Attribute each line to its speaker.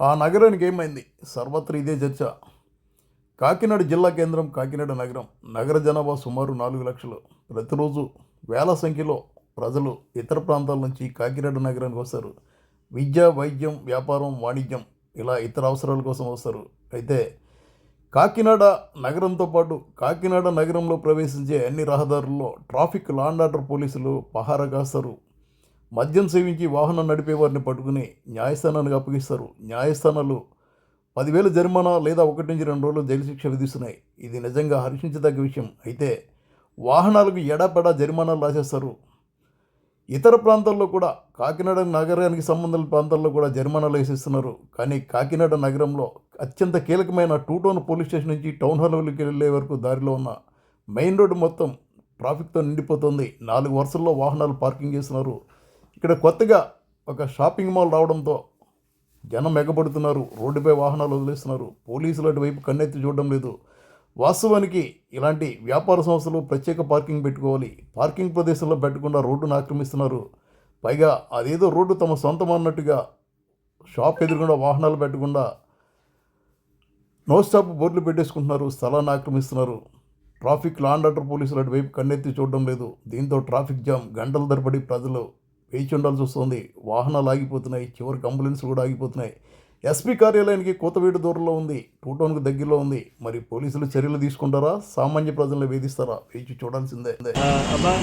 Speaker 1: ఆ నగరానికి ఏమైంది? సర్వత్రా ఇదే చర్చ. కాకినాడ జిల్లా కేంద్రం కాకినాడ నగరం. నగర జనాభా సుమారు నాలుగు లక్షలు. ప్రతిరోజు వేల సంఖ్యలో ప్రజలు ఇతర ప్రాంతాల నుంచి కాకినాడ నగరానికి వస్తారు. విద్య వైద్యం వ్యాపారం వాణిజ్యం ఇలా ఇతర అవసరాల కోసం వస్తారు. అయితే కాకినాడ నగరంతో పాటు కాకినాడ నగరంలో ప్రవేశించే అన్ని రహదారుల్లో ట్రాఫిక్ లాండ్ ఆర్డర్ పోలీసులు పహారా కాస్తారు. మద్యం సేవించి వాహనం నడిపే వారిని పట్టుకుని న్యాయస్థానానికి అప్పగిస్తారు. న్యాయస్థానాలు పదివేల జరిమానా లేదా ఒకటి నుంచి రెండు రోజులు జైలు శిక్ష విధిస్తున్నాయి. ఇది నిజంగా హర్షించదగ్గ విషయం. అయితే వాహనాలకు ఎడాపెడా జరిమానాలు రాసేస్తారు. ఇతర ప్రాంతాల్లో కూడా కాకినాడ నగరానికి సంబంధించిన ప్రాంతాల్లో కూడా జరిమానాలు వేసేస్తున్నారు. కానీ కాకినాడ నగరంలో అత్యంత కీలకమైన టూ టౌన్ పోలీస్ స్టేషన్ నుంచి టౌన్ హాల్లోకి వెళ్ళే వరకు దారిలో ఉన్న మెయిన్ రోడ్డు మొత్తం ట్రాఫిక్తో నిండిపోతుంది. నాలుగు వరుసల్లో వాహనాలు పార్కింగ్ చేస్తున్నారు. ఇక్కడ కొత్తగా ఒక షాపింగ్ మాల్ రావడంతో జనం ఎగబడుతున్నారు. రోడ్డుపై వాహనాలు వదిలేస్తున్నారు. పోలీసులు అటువైపు కన్నెత్తి చూడడం లేదు. వాస్తవానికి ఇలాంటి వ్యాపార సంస్థలు ప్రత్యేక పార్కింగ్ పెట్టుకోవాలి. పార్కింగ్ ప్రదేశంలో పెట్టకుండా రోడ్డును ఆక్రమిస్తున్నారు. పైగా అదేదో రోడ్డు తమ సొంతం అన్నట్టుగా షాప్ ఎదురుకుండా వాహనాలు పెట్టకుండా నో స్టాప్ బోర్డులు పెట్టేసుకుంటున్నారు. స్థలాన్ని ఆక్రమిస్తున్నారు. ట్రాఫిక్ లాండ్ ఆర్డర్ పోలీసులు అటువైపు కన్నెత్తి చూడడం లేదు. దీంతో ట్రాఫిక్ జామ్ గంటల తరబడి ప్రజలు వేచి ఉండాల్సి వస్తుంది. వాహనాలు ఆగిపోతున్నాయి. చివరికి అంబులెన్స్ కూడా ఆగిపోతున్నాయి. ఎస్పీ కార్యాలయానికి కోతవేటు దూరంలో ఉంది. టూ టౌన్కు దగ్గరలో ఉంది. మరి పోలీసులు చర్యలు తీసుకుంటారా? సామాన్య ప్రజలను వేధిస్తారా? వేచి చూడాల్సిందే.
Speaker 2: Ah, abang